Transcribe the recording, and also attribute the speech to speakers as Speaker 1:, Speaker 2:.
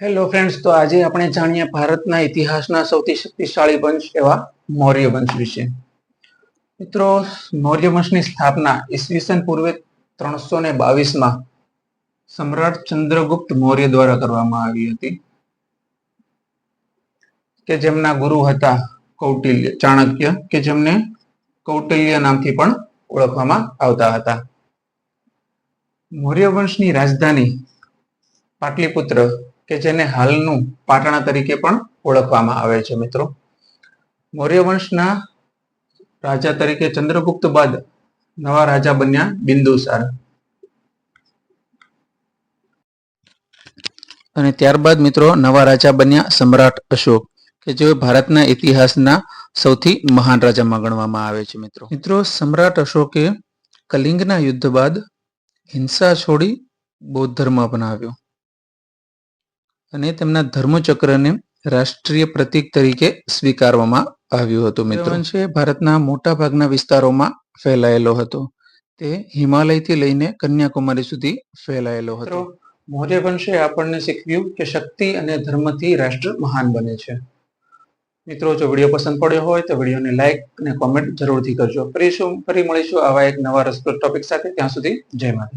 Speaker 1: Hello friends તો આજે આપણે જાણીએ ભારતના ઇતિહાસના સૌથી શક્તિશાળી વંશ એવા મૌર્ય વંશ વિશે. મિત્રો, મૌર્ય વંશની સ્થાપના ઈસવીસન પૂર્વે ત્રણસો ને બાવીસમાં સમ્રાટ ચંદ્રગુપ્ત મૌર્ય દ્વારા કરવામાં આવી હતી, કે જેમના ગુરુ હતા કૌટિલ્ય, ચાણક્ય, કે જેમને કૌટિલ્ય નામથી પણ ઓળખવામાં આવતા હતા. મૌર્ય વંશની રાજધાની પાટલીપુત્ર કે જેને હાલનું પાટણા તરીકે પણ ઓળખવામાં આવે છે મિત્રો. મૌર્ય વંશના રાજા તરીકે ચંદ્રગુપ્ત બાદ નવા રાજા બન્યા બિંદુસાર. અને ત્યારબાદ મિત્રો નવા રાજા બન્યા સમ્રાટ અશોક, કે જેઓ ભારતના ઇતિહાસના સૌથી મહાન રાજામાં ગણવામાં આવે છે મિત્રો. મિત્રો, સમ્રાટ અશોકે કલિંગના યુદ્ધ બાદ હિંસા છોડી બૌદ્ધ ધર્મ અપનાવ્યો. અને તેમના ધર્મચક્રને રાષ્ટ્રીય પ્રતીક તરીકે સ્વીકારવામાં આવ્યું હતું મિત્રો. છે ભારતના મોટા ભાગના વિસ્તારોમાં ફેલાયેલો હતો. તે હિમાલયથી લઈને કન્યાકુમારી સુધી ફેલાયેલો હતો. મૌર્ય વંશે આપણને શીખવ્યું કે શક્તિ અને ધર્મથી રાષ્ટ્ર મહાન બને છે. મિત્રો જો વીડિયો પસંદ પડ્યો હોય તો વિડીયોને લાઈક અને કોમેન્ટ જરૂરથી કરજો. ફરી શું ફરી મળીશું આવા એક નવા રસપ્રદ ટોપિક સાથે. ત્યાં સુધી જય માતા